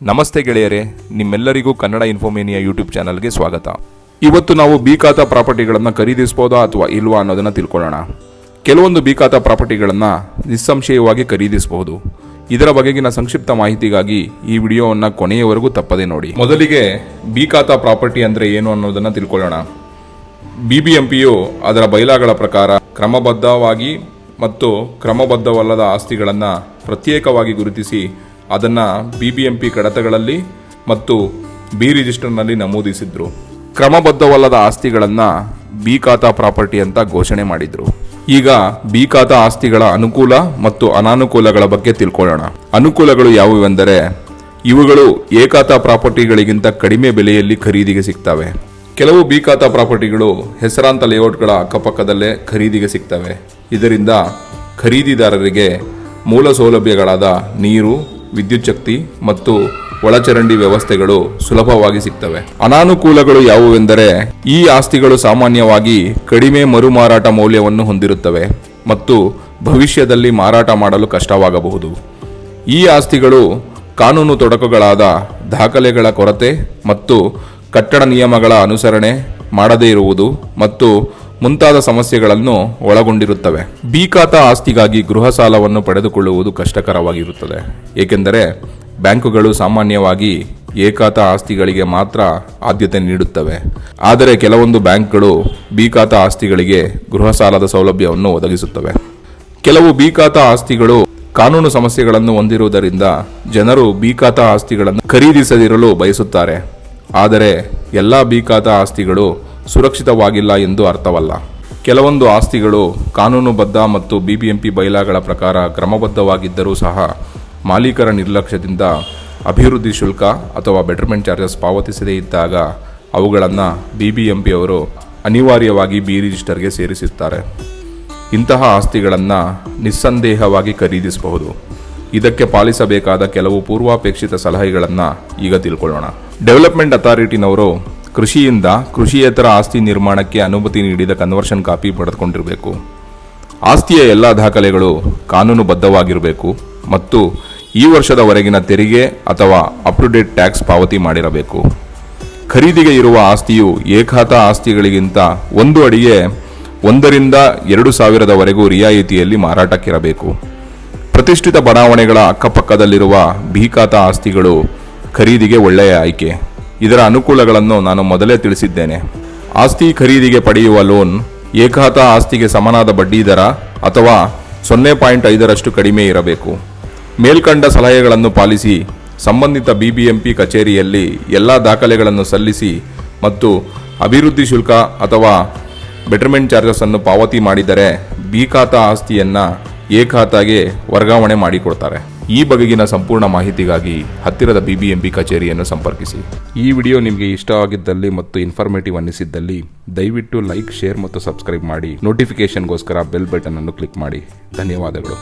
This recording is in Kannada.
ನಮಸ್ತೆ ಗೆಳೆಯರೇ, ನಿಮ್ಮೆಲ್ಲರಿಗೂ ಕನ್ನಡ ಇನ್ಫೋಮೇನಿಯಾ ಯೂಟ್ಯೂಬ್ ಚಾನಲ್ಗೆ ಸ್ವಾಗತ. ಇವತ್ತು ನಾವು ಬಿ ಖಾತಾ ಪ್ರಾಪರ್ಟಿಗಳನ್ನು ಖರೀದಿಸ್ಬೋದಾ ಅಥವಾ ಇಲ್ವಾ ಅನ್ನೋದನ್ನು ತಿಳ್ಕೊಳ್ಳೋಣ. ಕೆಲವೊಂದು ಬಿ ಖಾತಾ ಪ್ರಾಪರ್ಟಿಗಳನ್ನು ನಿಸ್ಸಂಶಯವಾಗಿ ಖರೀದಿಸಬಹುದು. ಇದರ ಬಗೆಗಿನ ಸಂಕ್ಷಿಪ್ತ ಮಾಹಿತಿಗಾಗಿ ಈ ವಿಡಿಯೋವನ್ನು ಕೊನೆಯವರೆಗೂ ತಪ್ಪದೆ ನೋಡಿ. ಮೊದಲಿಗೆ ಬಿ ಖಾತಾ ಪ್ರಾಪರ್ಟಿ ಅಂದರೆ ಏನು ಅನ್ನೋದನ್ನು ತಿಳ್ಕೊಳ್ಳೋಣ. ಬಿ ಬಿ ಎಂ ಪಿಯು ಅದರ ಬೈಲಾಗಳ ಪ್ರಕಾರ ಕ್ರಮಬದ್ಧವಾಗಿ ಮತ್ತು ಕ್ರಮಬದ್ಧವಲ್ಲದ ಆಸ್ತಿಗಳನ್ನು ಪ್ರತ್ಯೇಕವಾಗಿ ಗುರುತಿಸಿ ಅದನ್ನು ಬಿಬಿಎಂಪಿ ಕಡತಗಳಲ್ಲಿ ಮತ್ತು ಬಿ ರಿಜಿಸ್ಟರ್ನಲ್ಲಿ ನಮೂದಿಸಿದ್ರು. ಕ್ರಮಬದ್ಧವಲ್ಲದ ಆಸ್ತಿಗಳನ್ನು ಬಿ ಖಾತಾ ಪ್ರಾಪರ್ಟಿ ಅಂತ ಘೋಷಣೆ ಮಾಡಿದ್ರು. ಈಗ ಬಿ ಖಾತಾ ಆಸ್ತಿಗಳ ಅನುಕೂಲ ಮತ್ತು ಅನಾನುಕೂಲಗಳ ಬಗ್ಗೆ ತಿಳ್ಕೊಳ್ಳೋಣ. ಅನುಕೂಲಗಳು ಯಾವುವೆಂದರೆ, ಇವುಗಳು ಏಕಾತಾ ಪ್ರಾಪರ್ಟಿಗಳಿಗಿಂತ ಕಡಿಮೆ ಬೆಲೆಯಲ್ಲಿ ಖರೀದಿಗೆ ಸಿಗ್ತವೆ. ಕೆಲವು ಬಿ ಖಾತಾ ಪ್ರಾಪರ್ಟಿಗಳು ಹೆಸರಾಂತ ಲೇಔಟ್ಗಳ ಅಕ್ಕಪಕ್ಕದಲ್ಲೇ ಖರೀದಿಗೆ ಸಿಗ್ತವೆ. ಇದರಿಂದ ಖರೀದಿದಾರರಿಗೆ ಮೂಲ ಸೌಲಭ್ಯಗಳಾದ ನೀರು ವಿದ್ಯುತ್ ಶಕ್ತಿ ಮತ್ತು ಒಳಚರಂಡಿ ವ್ಯವಸ್ಥೆಗಳು ಸುಲಭವಾಗಿ ಸಿಗ್ತವೆ. ಅನಾನುಕೂಲಗಳು ಯಾವುವೆಂದರೆ, ಈ ಆಸ್ತಿಗಳು ಸಾಮಾನ್ಯವಾಗಿ ಕಡಿಮೆ ಮರುಮಾರಾಟ ಮೌಲ್ಯವನ್ನು ಹೊಂದಿರುತ್ತವೆ ಮತ್ತು ಭವಿಷ್ಯದಲ್ಲಿ ಮಾರಾಟ ಮಾಡಲು ಕಷ್ಟವಾಗಬಹುದು. ಈ ಆಸ್ತಿಗಳು ಕಾನೂನು ತೊಡಕುಗಳಾದ ದಾಖಲೆಗಳ ಕೊರತೆ ಮತ್ತು ಕಟ್ಟಡ ನಿಯಮಗಳ ಅನುಸರಣೆ ಮಾಡದೇ ಇರುವುದು ಮತ್ತು ಮುಂತಾದ ಸಮಸ್ಯೆಗಳನ್ನು ಒಳಗೊಂಡಿರುತ್ತವೆ. ಬಿ ಖಾತಾ ಆಸ್ತಿಗಾಗಿ ಗೃಹ ಸಾಲವನ್ನು ಪಡೆದುಕೊಳ್ಳುವುದು ಕಷ್ಟಕರವಾಗಿರುತ್ತದೆ. ಏಕೆಂದರೆ ಬ್ಯಾಂಕುಗಳು ಸಾಮಾನ್ಯವಾಗಿ ಏಕಾತ ಆಸ್ತಿಗಳಿಗೆ ಮಾತ್ರ ಆದ್ಯತೆ ನೀಡುತ್ತವೆ. ಆದರೆ ಕೆಲವೊಂದು ಬ್ಯಾಂಕ್ಗಳು ಬಿ ಖಾತಾ ಆಸ್ತಿಗಳಿಗೆ ಗೃಹ ಸಾಲದ ಸೌಲಭ್ಯವನ್ನು ಒದಗಿಸುತ್ತವೆ. ಕೆಲವು ಬಿ ಖಾತಾ ಆಸ್ತಿಗಳು ಕಾನೂನು ಸಮಸ್ಯೆಗಳನ್ನು ಹೊಂದಿರುವುದರಿಂದ ಜನರು ಬಿ ಖಾತಾ ಆಸ್ತಿಗಳನ್ನು ಖರೀದಿಸದಿರಲು ಬಯಸುತ್ತಾರೆ. ಆದರೆ ಎಲ್ಲ ಬಿ ಖಾತಾ ಆಸ್ತಿಗಳು ಸುರಕ್ಷಿತವಾಗಿಲ್ಲ ಎಂದು ಅರ್ಥವಲ್ಲ. ಕೆಲವೊಂದು ಆಸ್ತಿಗಳು ಕಾನೂನುಬದ್ಧ ಮತ್ತು ಬಿಬಿಎಂಪಿ ಬೈಲಾಗಳ ಪ್ರಕಾರ ಕ್ರಮಬದ್ಧವಾಗಿದ್ದರೂ ಸಹ ಮಾಲೀಕರ ನಿರ್ಲಕ್ಷ್ಯದಿಂದ ಅಭಿವೃದ್ಧಿ ಶುಲ್ಕ ಅಥವಾ ಬೆಟರ್ಮೆಂಟ್ ಚಾರ್ಜಸ್ ಪಾವತಿಸದೇ ಇದ್ದಾಗ ಅವುಗಳನ್ನು ಬಿಬಿಎಂಪಿ ಅವರು ಅನಿವಾರ್ಯವಾಗಿ ಬಿ ರಿಜಿಸ್ಟರ್ಗೆ ಸೇರಿಸುತ್ತಾರೆ. ಇಂತಹ ಆಸ್ತಿಗಳನ್ನು ನಿಸ್ಸಂದೇಹವಾಗಿ ಖರೀದಿಸಬಹುದು. ಇದಕ್ಕೆ ಪಾಲಿಸಬೇಕಾದ ಕೆಲವು ಪೂರ್ವಾಪೇಕ್ಷಿತ ಸಲಹೆಗಳನ್ನು ಈಗ ತಿಳ್ಕೊಳ್ಳೋಣ. ಡೆವಲಪ್ಮೆಂಟ್ ಅಥಾರಿಟಿನವರು ಕೃಷಿಯಿಂದ ಕೃಷಿಯೇತರ ಆಸ್ತಿ ನಿರ್ಮಾಣಕ್ಕೆ ಅನುಮತಿ ನೀಡಿದ ಕನ್ವರ್ಷನ್ ಕಾಪಿ ಪಡೆದುಕೊಂಡಿರಬೇಕು. ಆಸ್ತಿಯ ಎಲ್ಲ ದಾಖಲೆಗಳು ಕಾನೂನುಬದ್ಧವಾಗಿರಬೇಕು ಮತ್ತು ಈ ವರ್ಷದವರೆಗಿನ ತೆರಿಗೆ ಅಥವಾ ಅಪ್ ಟ್ಯಾಕ್ಸ್ ಪಾವತಿ ಮಾಡಿರಬೇಕು. ಖರೀದಿಗೆ ಇರುವ ಆಸ್ತಿಯು ಏಕಾತ ಆಸ್ತಿಗಳಿಗಿಂತ ಒಂದು ಅಡಿಗೆ ಒಂದರಿಂದ ಎರಡು ಸಾವಿರದವರೆಗೂ ರಿಯಾಯಿತಿಯಲ್ಲಿ ಮಾರಾಟಕ್ಕಿರಬೇಕು. ಪ್ರತಿಷ್ಠಿತ ಬಡಾವಣೆಗಳ ಅಕ್ಕಪಕ್ಕದಲ್ಲಿರುವ ಭೀಕಾತ ಆಸ್ತಿಗಳು ಖರೀದಿಗೆ ಒಳ್ಳೆಯ ಆಯ್ಕೆ. ಇದರ ಅನುಕೂಲಗಳನ್ನು ನಾನು ಮೊದಲೇ ತಿಳಿಸಿದ್ದೇನೆ. ಆಸ್ತಿ ಖರೀದಿಗೆ ಪಡೆಯುವ ಲೋನ್ ಏಕಾತ ಆಸ್ತಿಗೆ ಸಮನಾದ ಬಡ್ಡಿ ದರ ಅಥವಾ ಸೊನ್ನೆ ಪಾಯಿಂಟ್ ಐದರಷ್ಟು ಕಡಿಮೆ ಇರಬೇಕು. ಮೇಲ್ಕಂಡ ಸಲಹೆಗಳನ್ನು ಪಾಲಿಸಿ, ಸಂಬಂಧಿತ ಬಿಬಿಎಂಪಿ ಕಚೇರಿಯಲ್ಲಿ ಎಲ್ಲ ದಾಖಲೆಗಳನ್ನು ಸಲ್ಲಿಸಿ ಮತ್ತು ಅಭಿವೃದ್ಧಿ ಶುಲ್ಕ ಅಥವಾ ಬೆಟರ್ಮೆಂಟ್ ಚಾರ್ಜಸ್ ಅನ್ನು ಪಾವತಿ ಮಾಡಿದರೆ ಬಿ ಖಾತಾ ಆಸ್ತಿಯನ್ನು ಎ ಖಾತಾಗೆ ವರ್ಗಾವಣೆ ಮಾಡಿಕೊಡ್ತಾರೆ. ಈ ಬಗೆಗಿನ ಸಂಪೂರ್ಣ ಮಾಹಿತಿಗಾಗಿ ಹತ್ತಿರದ ಬಿಬಿಎಂಪಿ ಕಚೇರಿಯನ್ನು ಸಂಪರ್ಕಿಸಿ. ಈ ವಿಡಿಯೋ ನಿಮಗೆ ಇಷ್ಟ ಆಗಿದ್ದಲ್ಲಿ ಮತ್ತು ಇನ್ಫಾರ್ಮೇಟಿವ್ ಅನ್ನಿಸಿದ್ದಲ್ಲಿ ದಯವಿಟ್ಟು ಲೈಕ್ ಶೇರ್ ಮತ್ತು ಸಬ್ಸ್ಕ್ರೈಬ್ ಮಾಡಿ. ನೋಟಿಫಿಕೇಶನ್ಗೋಸ್ಕರ ಬೆಲ್ ಬಟನ್ ಅನ್ನು ಕ್ಲಿಕ್ ಮಾಡಿ. ಧನ್ಯವಾದಗಳು.